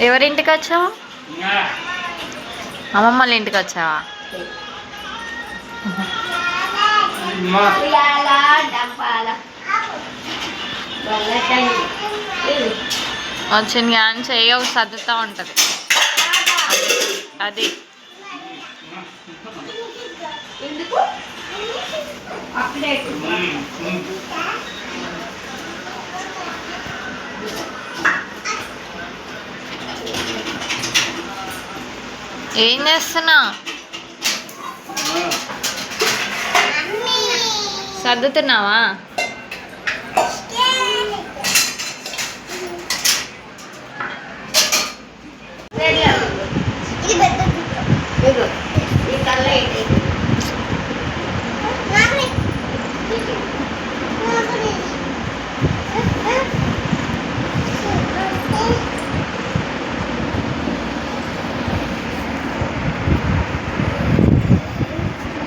ఎవరింటికి వచ్చావు? అమ్మమ్మ వాళ్ళ ఇంటికి వచ్చావా? వచ్చిన కానీ చెయ్యి ఒక సర్దుతూ ఉంటుంది. అది. ఎందుకు? ఏం చేస్తున్నా? సర్దుతున్నావా రెడీ అవ్వదు ఇది పెద్ద ఇదిగో ఈ కళ్ళ ఏంటి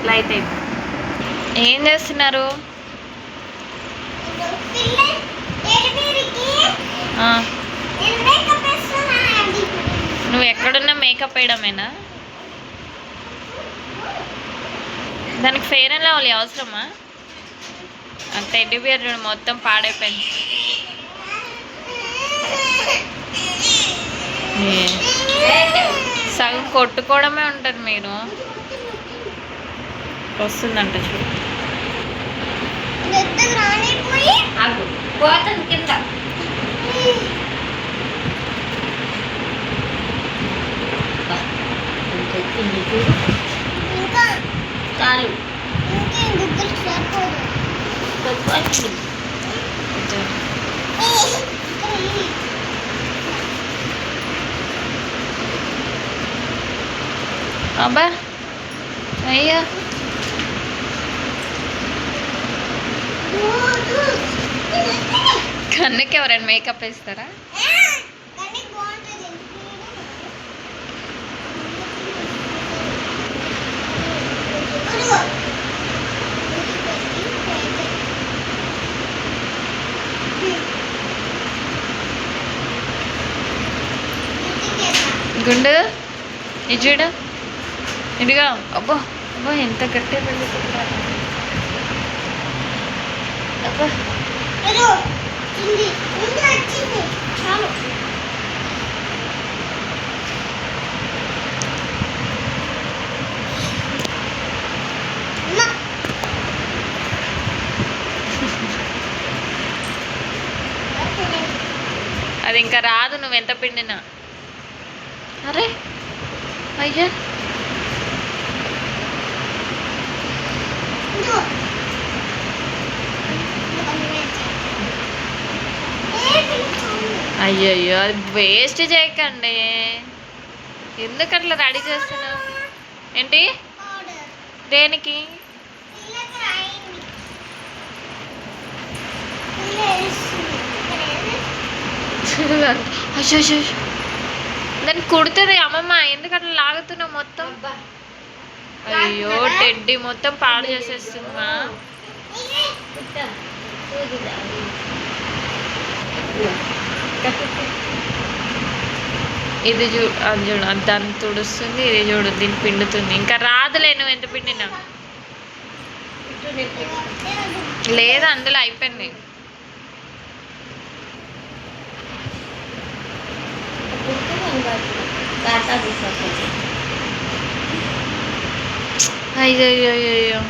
లైట్ అయిపోయింది ఏం చేస్తున్నారు? నువ్వు ఎక్కడున్నా మేకప్ వేయడమేనా? దానికి ఫెయిర్ అండ్ లవ్లీ అవసరమా? అంటే టెడ్డీ బియర్ చూడు మొత్తం పాడైపోయింది. సగం కొట్టుకోవడమే ఉంటుంది మీరు. వస్తుందంట చూడు. కింద. చాలు. అబ్బా అయ్యో. కన్నుకి ఎవరైనా మేకప్ వేస్తారా? గుండు ఇది చూడు. ఇదిగా అబ్బా అబ్బా ఎంత గట్టిగా పెళ్ళిపోతున్నారు అబ్బా. అది ఇంకా రాదు నువ్వు ఎంత పిండినా. అరే అయ్యా. అయ్యయ్యో అది వేస్ట్ చేయకండి. ఎందుకు అట్లా రెడీ చేస్తున్నావు? ఏంటి? దేనికి? అయ్యో దాన్ని కుడుతుంది అమ్మమ్మ ఎందుకు అట్లా లాగుతున్నావు మొత్తం? అయ్యో టెడ్డీ మొత్తం పాడు చేసేస్తుందా? ఇది చూ అది చూడు దాన్ని తుడుస్తుంది ఇది చూడు దీన్ని పిండుతుంది. ఇంకా రాదులే నువ్వు ఎంత పిండినా? లేదు అందులో అయిపోయింది. అయ్యో అయ్యో అయ్యో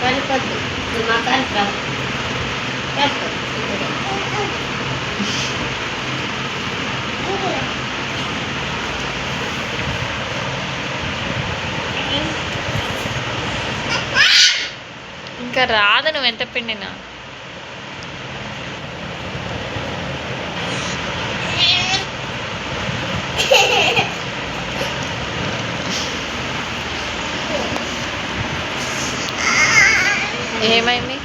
క్రాస్ ఇంకా రాదు నువ్వు ఎంత పిండినా. ఏమైంది?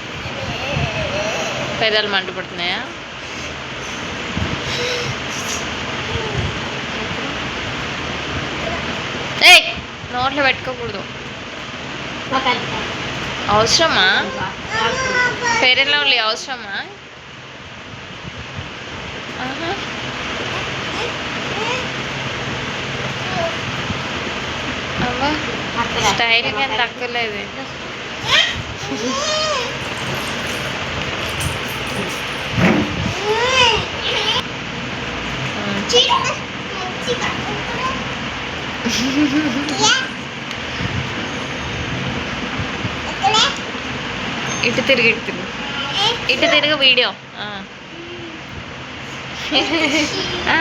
పెదాలు మంటపడుతున్నాయా ఏ నోట్లో పెట్టుకోకూడదు. అవసరమా? రాసుకో. ఫెయిర్ లవ్లీ అవసరమా? ఆహా. స్టైల్కి ఏం ഇട്ട് തിരികെ ഇട്ട് തിരികെ. ഇട്ട് തിരികെ വീഡിയോ. ആ. ആ.